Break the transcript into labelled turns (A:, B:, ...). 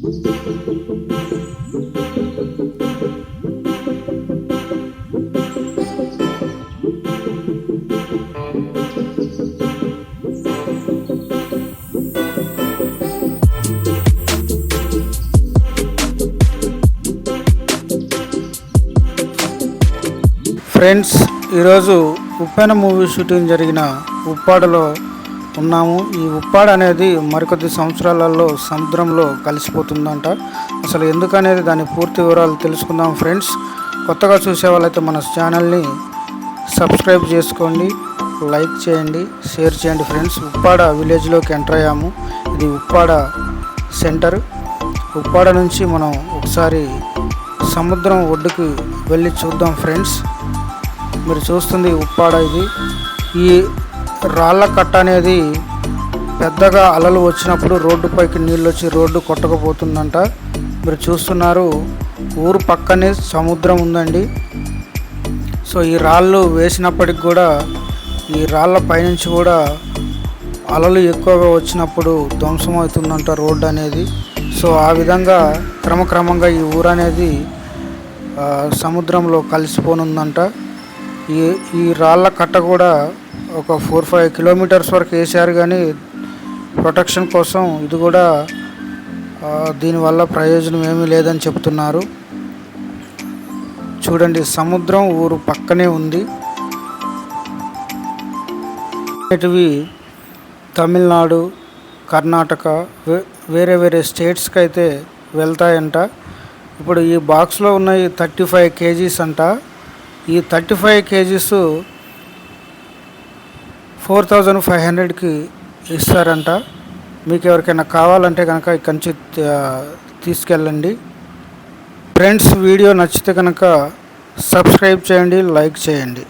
A: Friends ఈరోజు ఉప్పెన movie shooting జరిగిన ఉప్పాడలో ఉన్నాము. ఈ ఉప్పాడ అనేది మరికొద్ది సంవత్సరాలలో సముద్రంలో కలిసిపోతుందంట. అసలు ఎందుకనేది దాని పూర్తి వివరాలు తెలుసుకుందాం ఫ్రెండ్స్. కొత్తగా చూసే వాళ్ళైతే మన ఛానల్ని సబ్స్క్రైబ్ చేసుకోండి లైక్ చేయండి షేర్ చేయండి ఫ్రెండ్స్. ఉప్పాడ విలేజ్లోకి ఎంటర్ అయ్యాము. ఇది ఉప్పాడ సెంటర్. ఉప్పాడ నుంచి మనం ఒకసారి సముద్రం ఒడ్డుకి వెళ్ళి చూద్దాం ఫ్రెండ్స్. మీరు చూస్తుంది ఉప్పాడ ఇది. ఈ రాళ్ళ కట్ట అనేది పెద్దగా అలలు వచ్చినప్పుడు రోడ్డుపైకి నీళ్ళు వచ్చి రోడ్డు కొట్టకపోతుందంట. మీరు చూస్తున్నారు ఊరు పక్కనే సముద్రం ఉందండి. సో ఈ రాళ్ళు వేసినప్పటికి కూడా ఈ రాళ్ళ పైనుంచి కూడా అలలు ఎక్కువగా వచ్చినప్పుడు ధ్వంసం అవుతుందంట రోడ్డు అనేది. సో ఆ విధంగా క్రమక్రమంగా ఈ ఊరు అనేది సముద్రంలో కలిసిపోనుందంట. ఈ ఈ రాళ్ళ కట్ట కూడా ఒక ఫోర్ ఫైవ్ కిలోమీటర్స్ వరకు వేసారు కానీ ప్రొటెక్షన్ కోసం ఇది కూడా దీనివల్ల ప్రయోజనం ఏమీ లేదని చెప్తున్నారు. చూడండి సముద్రం ఊరు పక్కనే ఉంది. ఇటువి తమిళనాడు కర్ణాటక వేరే వేరే స్టేట్స్కి అయితే వెళ్తాయంట. ఇప్పుడు ఈ బాక్స్లో ఉన్న ఈ థర్టీ ఫైవ్ కేజీస్ అంట. ఈ thirty five KGs four thousand five హండ్రెడ్కి ఇస్తారంట. మీకు ఎవరికైనా కావాలంటే కనుక ఇక్కడి నుంచి తీసుకెళ్ళండి. ఫ్రెండ్స్ వీడియో నచ్చితే కనుక సబ్స్క్రైబ్ చేయండి లైక్ చేయండి.